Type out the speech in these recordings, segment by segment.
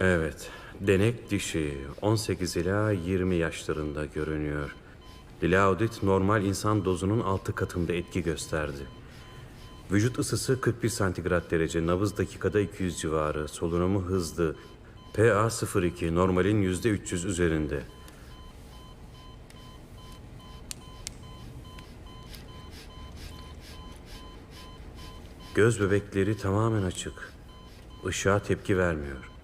Evet, denek dişi 18 ila 20 yaşlarında görünüyor. Dilaudit normal insan dozunun 6 katında etki gösterdi. Vücut ısısı 41 santigrat derece, nabız dakikada 200 civarı, solunumu hızlı. PA 02, normalin %300 üzerinde. Göz bebekleri tamamen açık. Işığa tepki vermiyor.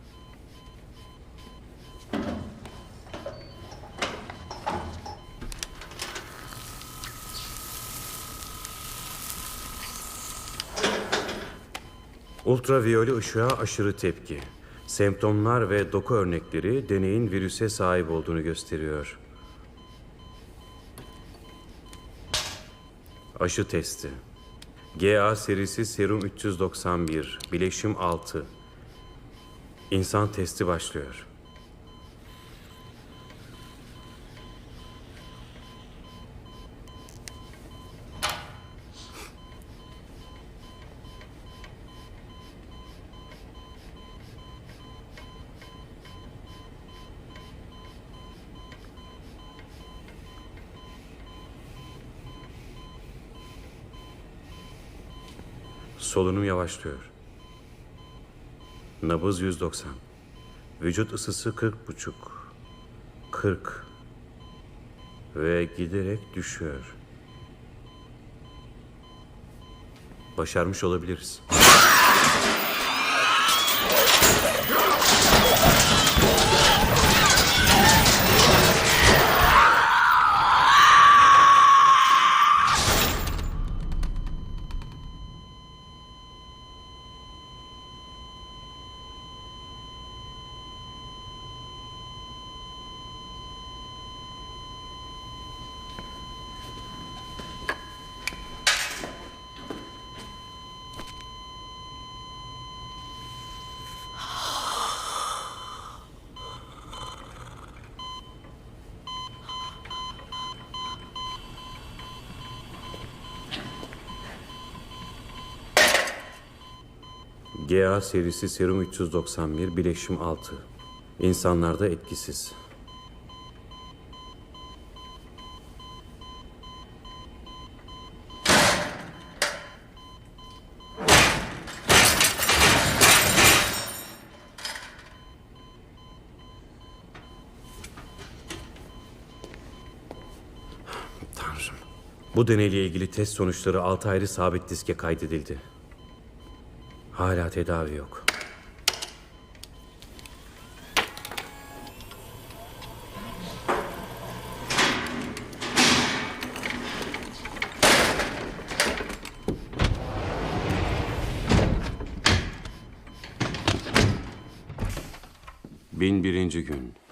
Ultraviyole ışığa aşırı tepki. Semptomlar ve doku örnekleri deneyin virüse sahip olduğunu gösteriyor. Aşı testi. GA serisi serum 391, bileşim 6. İnsan testi başlıyor. Solunum yavaşlıyor. Nabız 190. Vücut ısısı 40 buçuk. 40. Ve giderek düşüyor. Başarmış olabiliriz. GA serisi serum 391, bileşim 6. İnsanlarda etkisiz. Tanrım. Bu deneyle ilgili test sonuçları 6 ayrı sabit diske kaydedildi. Hala tedavi yok. Bin birinci gün.